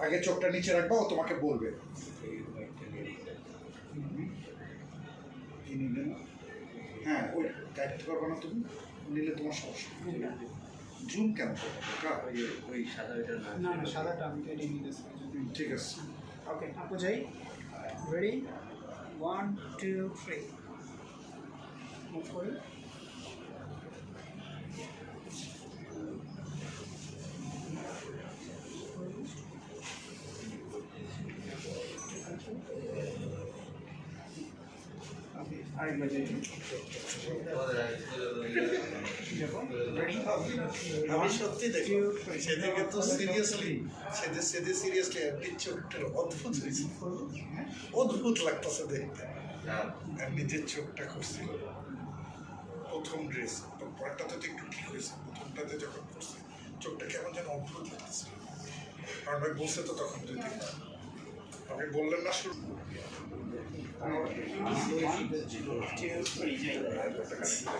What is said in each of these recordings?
আগে চোখটা নিচে রাখবা ও তোমাকে বলবে। কি নিলে? না হ্যাঁ ওই গাইড করবে না তুমি নিলে তোমার সমস্যা জুম কেন? ওই সাদা ওইটা না। না সাদাটা আমি কেটে নিয়ে হুম, ঠিক আছে। ওকে আপু যাই। Ready one two three move করি আমি সত্যি দেখি সেদিকে তো সিরিয়াসলি সেদিন সেদিন সিরিয়াসলি এমনি চোখটার অদ্ভুত হয়েছে। অদ্ভুত লাগতেছে দেখতে। আর নিজের চোখটা করছিল প্রথম ড্রেস পরেরটাতে তো একটু ঠিক হয়েছে। প্রথমটাতে যখন করছে চোখটা কেমন যেন অদ্ভুত লাগতেছিল কারণ ভাই বলছে তো তখন দুই আপনি বললেন না শুরু আচ্ছা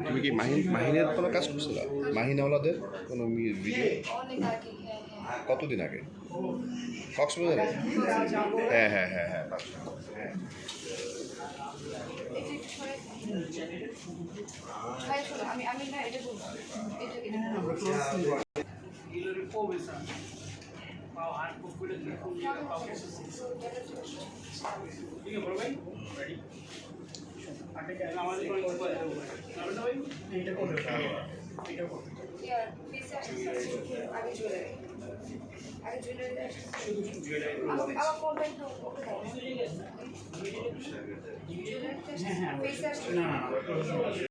তুমি কি মাহিন মাহিনের কোনো কাজ করছ না? মাহিনাওয়ালাদের কোনো ভিডিও কতদিন আগে? কক্সবাজারে? হ্যাঁ হ্যাঁ হ্যাঁ হ্যাঁ ভাই এইটা করবে এটা ইয়ার ফেসে আগে জুয়েলারি আগে একটু হ্যাঁ আসছে না না